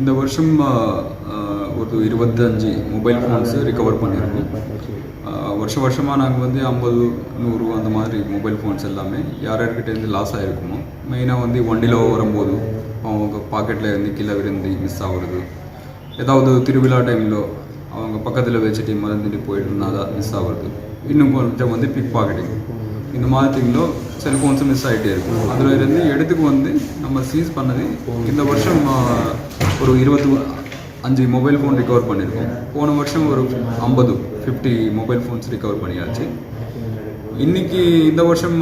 இந்த வருஷம் ஒரு இருபத்தஞ்சி மொபைல் ஃபோன்ஸு ரிகவர் பண்ணியிருக்கோம். வருஷ வருஷமாக நாங்கள் வந்து ஐம்பது நூறு அந்த மாதிரி மொபைல் ஃபோன்ஸ் எல்லாமே யார் யார்கிட்டேருந்து லாஸ் ஆகிருக்குமோ மெயினாக வந்து வண்டியில் வரும்போது அவங்க பாக்கெட்டில் இருந்து கீழே விழுந்து மிஸ் ஆகுறது. ஏதாவது திருவிழா டைமில் அவங்க பக்கத்தில் வச்சுட்டு மறந்துட்டு போயிட்டு இருந்தால் மிஸ் ஆகுறது. இன்னும் கொஞ்சம் வந்து பிக் பாக்கெட்டிங் இந்த மாதிரி செல்ஃபோன்ஸும் மிஸ் ஆகிட்டே இருக்கும். அதில் இருந்து எடுத்துக்கு வந்து நம்ம சீஸ் பண்ணது இந்த வருஷம் ஒரு இருபத்தி அஞ்சு மொபைல் ஃபோன் ரிகவர் பண்ணியிருக்கோம் போன வருஷம் ஒரு ஐம்பது ஃபிஃப்டி மொபைல் ஃபோன்ஸ் ரிகவர் பண்ணியாச்சு. இன்னைக்கு இந்த வருஷம்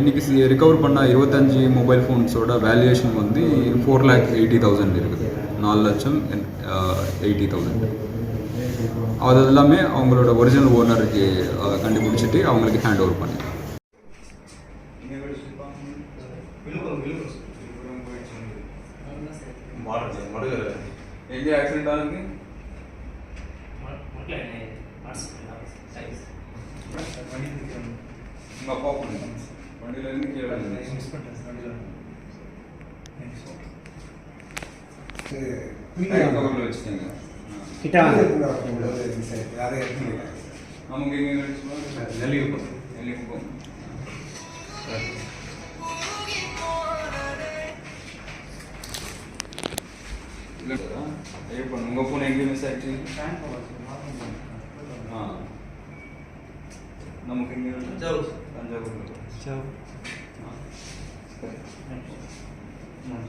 இன்னைக்கு ரிகவர் பண்ண இருபத்தஞ்சி மொபைல் ஃபோன்ஸோட வேல்யூவேஷன் வந்து ஃபோர் லேக் எயிட்டி தௌசண்ட் இருக்குது. நாலு லட்சம் எயிட்டி தௌசண்ட் அது எல்லாமே அவங்களோட ஒரிஜினல் ஓனருக்கு கண்டுபிடிச்சிட்டு அவங்களுக்கு ஹேண்ட் ஓவர் பண்ணி ఏంటి యాక్సిడెంట్ దానికి ఇంకా పాపం బండిలో కవర్లో వచ్చింది అదే నమ్మకం ఎల్లిపోతుంది ఎల్లిపోతుంది ये बनूँगा फ़ोन एंगल में से एक्चुअली हाँ। नमक एंगल चलो पंजाब चलो हाँ